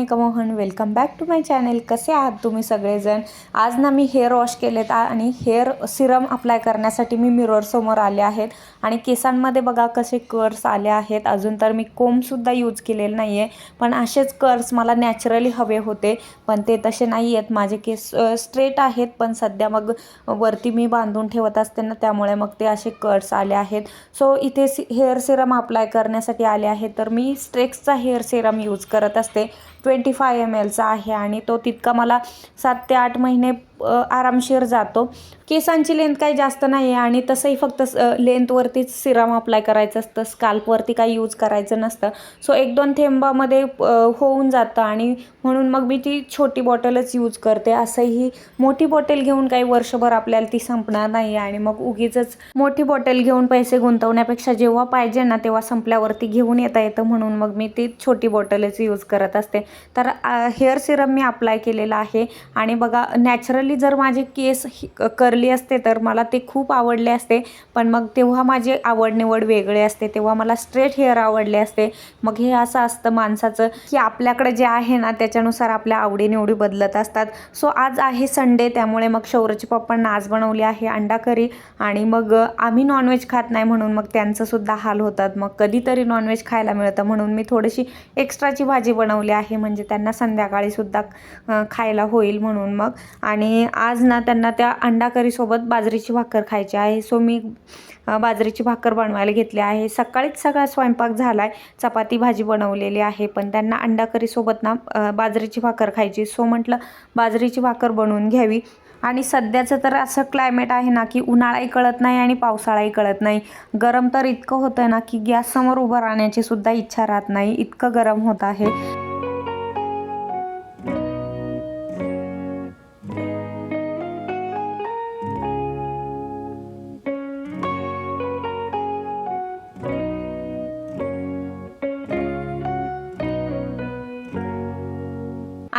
Everyone me Monika Mohan welcome back to my channel. कसे आहात तुम्ही सगळेजण? आज ना मी हेअर वॉश केलेत आणि हेअर सिरम अप्लाय करण्यासाठी मी मिररसमोर आले आहेत. आणि केसांमध्ये बघा कसे कर्स आले आहेत. अजून तर मी कोमसुद्धा यूज केलेलं नाही आहे पण असेच कर्स मला नॅचरली हवे होते. पण ते तसे नाही आहेत. माझे केस स्ट्रेट आहेत. पण सध्या मग वरती मी बांधून ठेवत असते ना त्यामुळे मग ते असे कर्स आले आहेत. सो इथे सी हेअर सिरम अप्लाय करण्यासाठी आले आहे तर मी स्ट्रेक्सचा हेअर सिरम यूज करत असते. ट्वेंटी फाय एम एलचा आहे आणि तो तितका मला सात ते आठ महिने आरामशीर जातो. केसांची लेंथ काही जास्त नाही आहे आणि तसंही फक्त लेंथवरतीच सिरम अप्लाय करायचं असतं. स्काल्पवरती काही यूज करायचं नसतं. सो एक दोन थेंबामध्ये होऊन जातं आणि म्हणून मग मी ती छोटी बॉटलच यूज करते. असंही मोठी बॉटल घेऊन काही वर्षभर आपल्याला ती संपणार नाही आणि मग उगीच मोठी बॉटल घेऊन पैसे गुंतवण्यापेक्षा जेव्हा पाहिजे ना तेव्हा संपल्यावरती घेऊन येता येतं. म्हणून मग मी ती छोटी बॉटलच यूज करत असते. तर हेअर सिरम मी अप्लाय केलेला आहे. आणि बघा नॅचरली जर माझे केस करली असते तर मला ते खूप आवडले असते. पण मग तेव्हा माझे आवड निवड वेगळे असते. तेव्हा मला स्ट्रेट हेअर आवडले असते. मग हे असं असतं माणसाचं की आपल्याकडे जे आहे ना त्याच्यानुसार आपल्या आवडीनिवडी बदलत असतात. सो आज आहे संडे त्यामुळे मग शौर्यची पप्पांना आज बनवली आहे अंडा करी. आणि मग आम्ही नॉनव्हेज खात नाही म्हणून मग त्यांचंसुद्धा हाल होतात. मग कधीतरी नॉनव्हेज खायला मिळतं म्हणून मी थोडीशी एक्स्ट्राची भाजी बनवली आहे. म्हणजे त्यांना संध्याकाळीसुद्धा खायला होईल म्हणून मग. आणि आज ना त्यांना त्या अंडा करीसोबत बाजरीची भाकर खायची आहे. सो मी बाजरीची भाकर बनवायला घेतली आहे. सकाळीच सगळा स्वयंपाक झाला आहे चपाती भाजी बनवलेली आहे पण त्यांना अंडा करीसोबत ना बाजरीची भाकर खायची. सो म्हटलं बाजरीची भाकर बनवून घ्यावी. आणि सध्याचं तर असं क्लायमेट आहे ना की उन्हाळाही कळत नाही आणि पावसाळाही कळत नाही. गरम तर इतकं होतं ना की गॅससमोर उभं राहण्याची सुद्धा इच्छा राहत नाही. इतकं गरम होत आहे.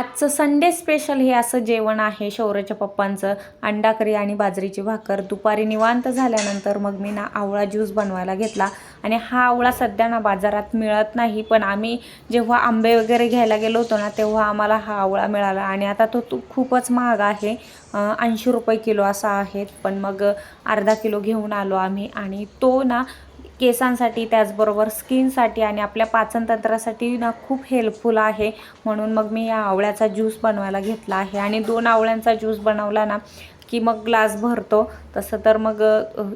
आजचं संडे स्पेशल हे असं जेवण आहे शौर्याच्या पप्पांचं अंडा करी आणि बाजरीची भाकर. दुपारी निवांत झाल्यानंतर मग मी ना आवळा ज्यूस बनवायला घेतला. आणि हा आवळा सध्या ना बाजारात मिळत नाही पण आम्ही जेव्हा आंबे वगैरे घ्यायला गेलो होतो ना तेव्हा आम्हाला हा आवळा मिळाला. आणि आता तो तू खूपच महाग आहे. ऐंशी रुपये किलो असा आहे. पण मग अर्धा किलो घेऊन आलो आम्ही. आणि तो ना केसांसाठी त्याचबरोबर स्किनसाठी आणि आपल्या पाचनतंत्रासाठी ना खूप हेल्पफुल आहे. म्हणून मग मी या आवळ्याचा ज्यूस बनवायला घेतला आहे. आणि दोन आवळ्यांचा ज्यूस बनवला ना की मग ग्लास भरतो. तसं तर मग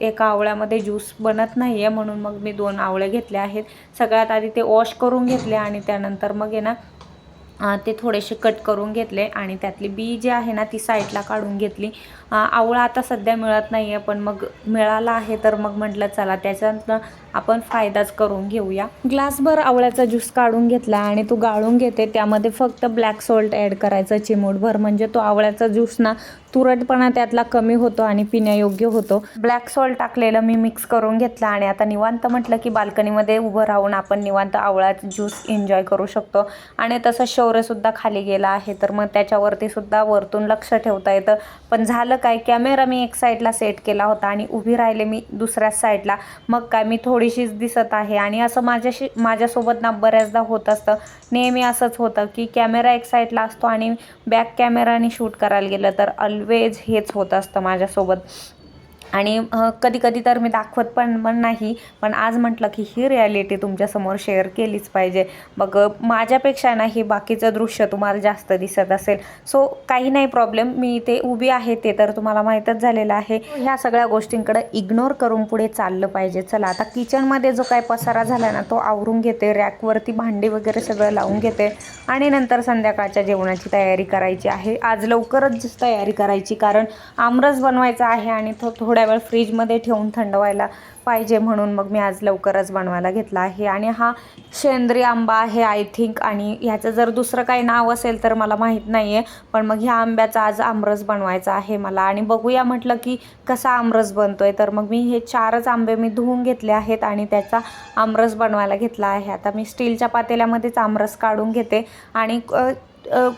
एका आवळ्यामध्ये ज्यूस बनत नाही आहे म्हणून मग मी दोन आवळे घेतले आहेत. सगळ्यात आधी ते वॉश करून घेतले आणि त्यानंतर मग आहे ना ते थोडेसे कट करून घेतले. आणि त्यातली बी जी आहे ना ती साईडला काढून घेतली. आवळा आता सध्या मिळत नाही आहे पण मग मिळाला आहे तर मग म्हटलं चला त्याच्यातनं आपण फायदाच करून घेऊया. ग्लासभर आवळ्याचा ज्यूस काढून घेतला आणि तो गाळून घेते त्यामध्ये फक्त ब्लॅक सॉल्ट ॲड करायचं चिमूटभर म्हणजे तो आवळ्याचा ज्यूस ना तुरटपणा त्यातला कमी होतो आणि पिण्यायोग्य होतो. ब्लॅक सॉल्ट टाकलेलं मी मिक्स करून घेतलं आणि आता निवांत म्हटलं की बाल्कनीमध्ये उभं राहून आपण निवांत आवळ्याचा ज्यूस एन्जॉय करू शकतो. आणि तसं शौर्यसुद्धा खाली गेला आहे तर मग त्याच्यावरती सुद्धा वरतून लक्ष ठेवता येतं. पण झालं काय कॅमेरा मी एक साईडला सेट केला होता आणि उभी राहिले मी दुसऱ्याच साईडला. मग काय मी थोडीशीच दिसत आहे. आणि असं माझ्याशी माझ्यासोबत ना बऱ्याचदा होत असतं. नेहमी असंच होतं की कॅमेरा एक साईडला असतो आणि बॅक कॅमेराने शूट करायला गेलं तर ऑलवेज हेच होत असतं माझ्यासोबत. आणि कधी कधी तर मी दाखवत पण पण नाही. पण आज म्हटलं की ही रियालिटी तुमच्यासमोर शेअर केलीच पाहिजे. मग माझ्यापेक्षा ना हे बाकीचं दृश्य तुम्हाला जास्त दिसत असेल. सो काही नाही प्रॉब्लेम मी इथे उभी आहे ते तर तुम्हाला माहीतच झालेलं आहे. ह्या सगळ्या गोष्टींकडे इग्नोर करून पुढे चाललं पाहिजे. चला आता किचनमध्ये जो काय पसारा झाला ना तो आवरून घेते. रॅकवरती भांडी वगैरे सगळं लावून घेते. आणि नंतर संध्याकाळच्या जेवणाची तयारी करायची आहे. आज लवकरच तयारी करायची कारण आमरस बनवायचा आहे आणि तो थोड्या वेळ फ्रीजमध्ये ठेवून थंड व्हायला पाहिजे म्हणून मग मी आज लवकरच बनवायला घेतला आहे. आणि हा शेंद्री आंबा आहे आय थिंक आणि ह्याचं जर दुसरं काही नाव असेल तर मला माहीत नाही आहे पण मग ह्या आंब्याचा आज आमरस बनवायचा आहे मला. आणि बघूया म्हटलं की कसा आमरस बनतो आहे तर मग मी हे चारच आंबे मी धुवून घेतले आहेत आणि त्याचा आमरस बनवायला घेतला आहे. आता मी स्टीलच्या पातेल्यामध्येच आमरस काढून घेते. आणि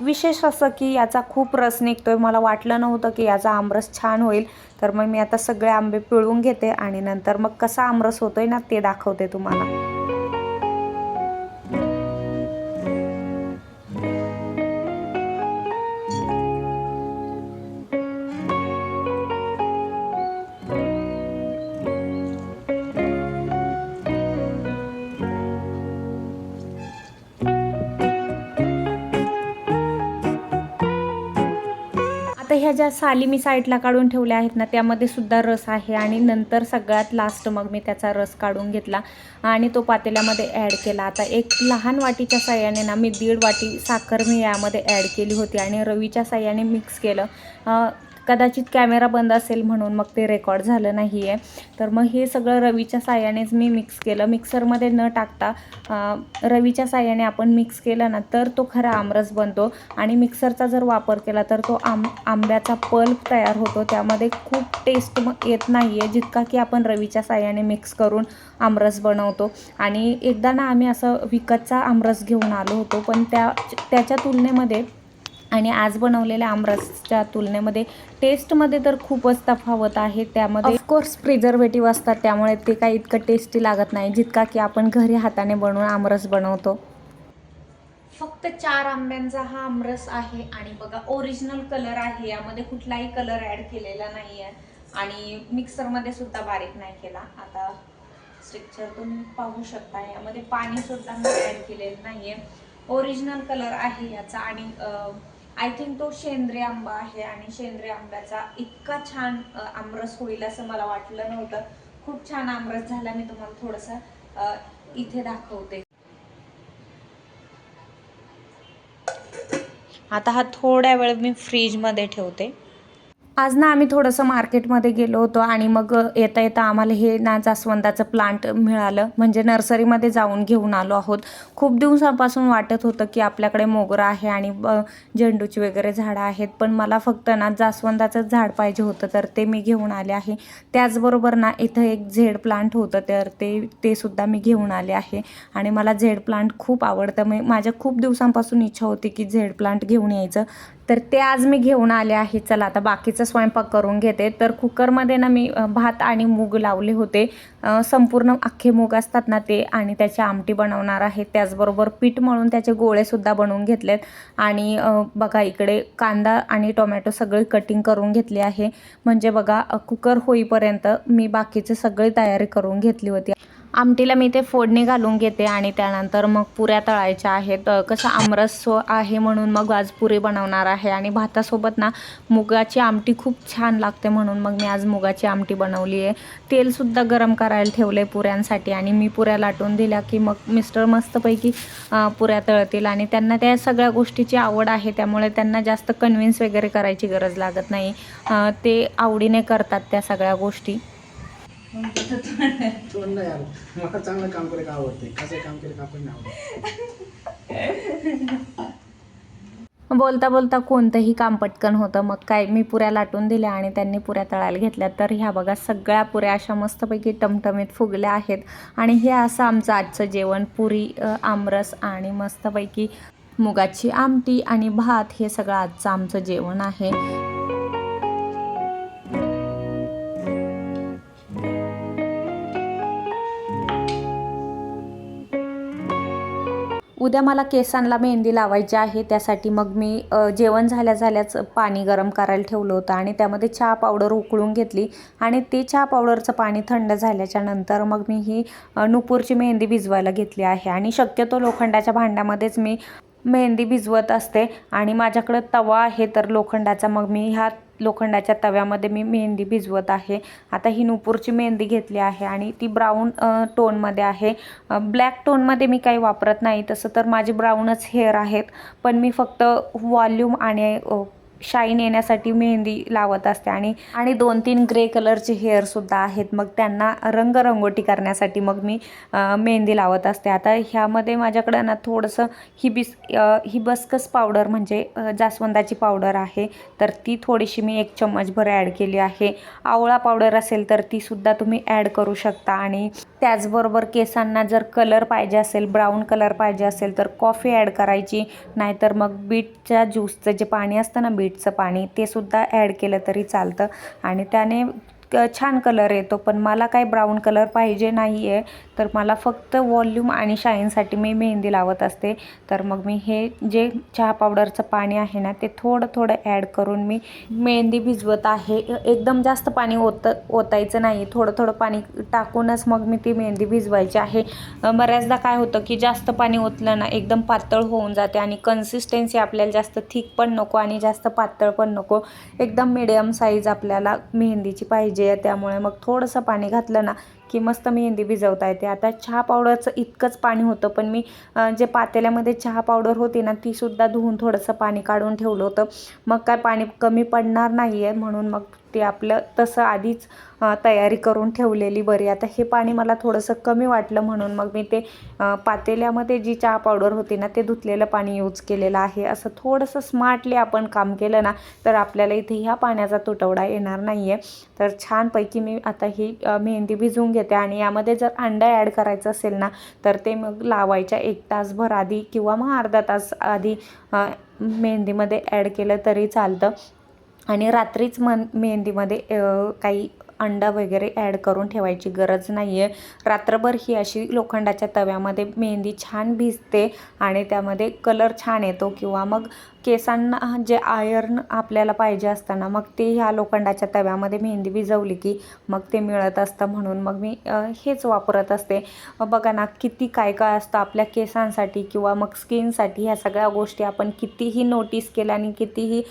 विशेष असं की याचा खूप रस निघतो आहे मला वाटलं नव्हतं की याचा आमरस छान होईल. तर मग मी आता सगळे आंबे पिळून घेते आणि नंतर मग कसा आमरस होतो आहे ना ते दाखवते तुम्हाला. ज्या साली मी साईडला काढून ठेवल्या आहेत ना त्यामध्ये सुद्धा रस आहे आणि नंतर सगळ्यात लास्ट मग मी त्याचा रस काढून घेतला आणि तो पातेल्यामध्ये ॲड केला. आता एक लहान वाटीच्या साह्याने ना मी दीड वाटी साखर मी यामध्ये ॲड केली होती आणि रवीच्या साह्याने मिक्स केलं. कदाचित कॅमेरा बंद असेल म्हणून मग ते रेकॉर्ड झालं नाही आहे तर मग हे सगळं रवीच्या साह्यानेच मी मिक्स केलं. मिक्सरमध्ये न टाकता रवीच्या साह्याने आपण मिक्स केलं ना तर तो खरा आमरस बनतो. आणि मिक्सरचा जर वापर केला तर तो आम आंब्याचा पल्प तयार होतो. त्यामध्ये खूप टेस्ट मग येत नाही आहे जितका की आपण रवीच्या साह्याने मिक्स करून आमरस बनवतो. आणि एकदा ना आम्ही असं विकतचा आमरस घेऊन आलो होतो पण त्या त्याच्या तुलनेमध्ये आणि आज बनवलेल्या आमरसच्या तुलनेमध्ये टेस्टमध्ये तर खूपच तफावत आहे. त्यामध्ये ऑफकोर्स प्रिझर्वेटिव्ह असतात त्यामुळे ते काही इतकं टेस्टी लागत नाही जितका की आपण घरी हाताने बनवून आमरस बनवतो. फक्त चार आंब्यांचा हा आमरस आहे आणि बघा ओरिजिनल कलर आहे. यामध्ये कुठलाही कलर ॲड केलेला नाही आहे आणि मिक्सरमध्ये सुद्धा बारीक नाही केला. आता स्ट्रिक्चर तुम्ही पाहू शकता यामध्ये पाणी सुद्धा मी ॲड केलेलं नाही आहे ओरिजिनल कलर आहे याचा आणि आय थिंक तो शेंद्रे आंबा आहे आणि शेंद्रे आंब्याचा इतका छान आमरस होईल असं मला वाटलं नव्हतं. खूप छान आमरस झाला. मी तुम्हाला थोडंसं इथे दाखवते. आता हा थोड्या वेळ मी फ्रीजमध्ये ठेवते. आज ना आम्ही थोडंसं मार्केटमध्ये गेलो होतो आणि मग येता येता आम्हाला हे ना जास्वंदाचं प्लांट मिळालं. म्हणजे नर्सरीमध्ये जाऊन घेऊन आलो आहोत. खूप दिवसापासून वाटत होतं की आपल्याकडे मोगरा आहे आणि ब- झेंडूची वगैरे झाडं आहेत. पण मला फक्त ना जास्वंदाचं झाड पाहिजे होतं तर ते मी घेऊन आले आहे. त्याचबरोबर ना इथं एक झेड प्लांट होतं तर ते ते सुद्धा मी घेऊन आले आहे. आणि मला झेड प्लांट खूप आवडतं. मी माझ्या खूप दिवसांपासून इच्छा होती की झेड प्लांट घेऊन यायचं. तर ते आज मी घेऊन आले आहे. चला आता बाकीचा स्वयंपाक करून घेते. तर कुकरमध्ये ना मी भात आणि मूग लावले होते. संपूर्ण अख्खे मूग असतात ना ते आणि त्याची आमटी बनवणार आहे. त्याचबरोबर पीठ मळून त्याचे गोळेसुद्धा बनवून घेतलेत. आणि बघा इकडे कांदा आणि टोमॅटो सगळी कटिंग करून घेतली आहे. म्हणजे बघा कुकर होईपर्यंत मी बाकीचे सगळी तयारी करून घेतली होती. आमटीला मी ते फोडणी घालून घेते आणि त्यानंतर मग पुऱ्या तळायच्या आहेत. कसं आमरस आहे म्हणून मग आज पुरी बनवणार आहे. आणि भातासोबत ना मुगाची आमटी खूप छान लागते म्हणून मग मी आज मुगाची आमटी बनवली आहे. तेलसुद्धा गरम करायला ठेवलं आहे पुऱ्यांसाठी आणि मी पुऱ्या लाटून दिल्या की मग मिस्टर मस्तपैकी पुऱ्या तळतील आणि त्यांना त्या सगळ्या गोष्टीची आवड आहे. त्यामुळे त्यांना जास्त कन्व्हिन्स वगैरे करायची गरज लागत नाही. ते आवडीने करतात त्या सगळ्या गोष्टी. यार मला चांगलं काम करायला आवडते कसं काम केलं का आपण नाही आवडत. बोलता बोलता कोणतंही काम पटकन होतं. मग काय मी पुऱ्या लाटून दिल्या आणि त्यांनी पुऱ्या तळायला घेतल्या. तर ह्या बघा सगळ्या पुऱ्या अशा मस्तपैकी टमटमीत फुगल्या आहेत. आणि हे असं आमचं आजचं जेवण. पुरी आमरस आणि मस्तपैकी मुगाची आमटी आणि भात हे सगळं आजचं आमचं जेवण आहे. उद्या मला केसांना मेहंदी लावायची आहे त्यासाठी मग मी जेवण झाल्या झाल्याच पाणी गरम करायला ठेवलं होतं आणि त्यामध्ये चहा पावडर उकळून घेतली आणि ते चहा पावडरचं पाणी थंड झाल्याच्यानंतर मग मी ही नुपूरची मेहंदी भिजवायला घेतली आहे आणि शक्यतो लोखंडाच्या भांड्यामध्येच मी मेहंदी भिजवत असते आणि माझ्याकडं तवा आहे तर लोखंडाचा मग मी ह्या लोखंडाच्या तव्यामध्ये मी मेहंदी भिजवत आहे. आता ही नुपूरची मेहंदी घेतली आहे आणि ती ब्राऊन टोनमध्ये आहे. ब्लॅक टोनमध्ये मी काही वापरत नाही. तसं तर माझे ब्राऊनच हेअर आहेत. पण मी फक्त व्हॉल्यूम आणि शाईन येण्यासाठी मेहंदी लावत असते आणि आणि दोन तीन ग्रे कलरचे हेअरसुद्धा आहेत. मग त्यांना रंगरंगोटी करण्यासाठी मग मी मेहंदी लावत असते. आता ह्यामध्ये माझ्याकडं ना थोडंसं हिबिस हिबस्कस पावडर म्हणजे जास्वंदाची पावडर आहे. तर ती थोडीशी मी एक चम्मचभर ॲड केली आहे. आवळा पावडर असेल तर तीसुद्धा तुम्ही ॲड करू शकता. आणि त्याचबरोबर केसांना जर कलर पाहिजे असेल ब्राऊन कलर पाहिजे असेल तर कॉफी ॲड करायची. नाहीतर मग बीटच्या ज्यूसचं जे पाणी असतं ना बीट बीटचं पाणी ते सुद्धा ॲड केलं तरी चालतं. आणि त्याने छान कलर येतो पण मला काही ब्राऊन कलर पाहिजे नाही आहे तर मला फक्त वॉल्यूम आणि शाईनसाठी मी मेहंदी लावत असते. तर मग मी हे जे चहा पावडरचं पाणी आहे ना ते थोडं थोडं ॲड करून मी मेहंदी भिजवत आहे. एकदम जास्त पाणी ओत ओतायचं नाही. थोडं थोडं पाणी टाकूनच मग मी ती मेहंदी भिजवायची आहे. बऱ्याचदा काय होतं की जास्त पाणी ओतलं ना एकदम पातळ होऊन जाते आणि कन्सिस्टन्सी आपल्याला जास्त थिक पण नको आणि जास्त पातळ पण नको. एकदम मिडियम साईज आपल्याला मेहंदीची पाहिजे. त्यामुळे मग थोडंसं पाणी घातलं ना की मस्त मेहंदी भिजवता येते. आता चहा पावडरचं इतकंच पाणी होतं पण मी जे पातेल्यामध्ये चहा पावडर होती ना तीसुद्धा धुवून थोडंसं पाणी काढून ठेवलं होतं. मग काय पाणी कमी पडणार नाही आहे म्हणून मग ते आपलं तसं आधीच तयारी करून ठेवलेली बरी. आता हे पाणी मला थोडंसं कमी वाटलं म्हणून मग मी ते पातेल्यामध्ये जी चहा पावडर होती ना ते धुतलेलं पाणी यूज केलेलं आहे. असं थोडंसं स्मार्टली आपण काम केलं ना तर आपल्याला इथे ह्या पाण्याचा तुटवडा येणार नाही आहे तर छानपैकी मी आता ही मेहंदी भिजवून घेते आणि यामध्ये जर अंडा ॲड करायचं असेल ना तर ते मग लावायच्या एक तासभर आधी किंवा मग अर्धा तास आधी मेहंदीमध्ये ॲड केलं तरी चालतं. आणि रात्रीच मन मेहंदीमध्ये काही अंडा वगैरे ॲड करून ठेवायची गरज नाही आहे रात्रभर ही अशी लोखंडाच्या तव्यामध्ये मेहंदी छान भिजते आणि त्यामध्ये कलर छान येतो किंवा मग केसांना जे आयर्न आपल्याला पाहिजे असताना मग ते ह्या लोखंडाच्या तव्यामध्ये मेहंदी भिजवली की मग ते मिळत असतं म्हणून मग मी हेच वापरत असते. बघा ना किती काय काय असतं आपल्या केसांसाठी किंवा मग स्किनसाठी ह्या सगळ्या गोष्टी आपण कितीही नोटीस केल्या आणि कितीही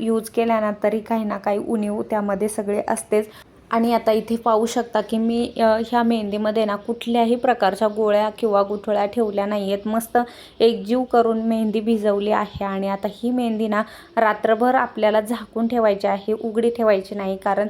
यूज केल्या ना तरी काही ना काही उणीव त्यामध्ये सगळे असतेच. आणि आता इथे पाहू शकता की मी ह्या मेहंदीमध्ये ना कुठल्याही प्रकारच्या गोळ्या किंवा गुठळ्या ठेवल्या नाही आहेत. मस्त एकजीव करून मेहंदी भिजवली आहे आणि आता ही मेहंदी ना रात्रभर आपल्याला झाकून ठेवायची आहे उघडी ठेवायची नाही. कारण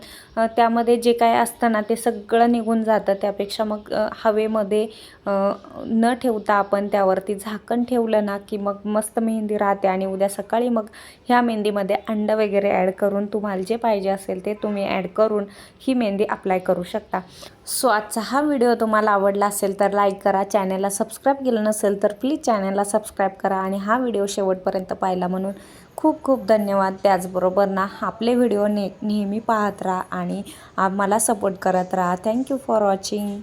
त्यामध्ये जे काय असतं ना ते सगळं निघून जातं. त्यापेक्षा मग हवेमध्ये न ठेवता आपण त्यावरती झाकण ठेवलं ना की मग मस्त मेहंदी राहते आणि उद्या सकाळी मग ह्या मेहंदीमध्ये अंड वगैरे ॲड करून तुम्हाला जे पाहिजे असेल ते तुम्ही ॲड करून ही ही मेहंदी अप्लाय करू शकता. सो आजचा हा व्हिडिओ तुम्हाला आवडला असेल तर लाईक करा. चॅनलला सबस्क्राईब केलं नसेल तर प्लीज चॅनलला सबस्क्राईब करा आणि हा व्हिडिओ शेवटपर्यंत पाहिला म्हणून खूप खूप धन्यवाद. त्याचबरोबर ना आपले व्हिडिओ ने नेहमी पाहत राहा आणि आम्हाला सपोर्ट करत राहा. Thank you for watching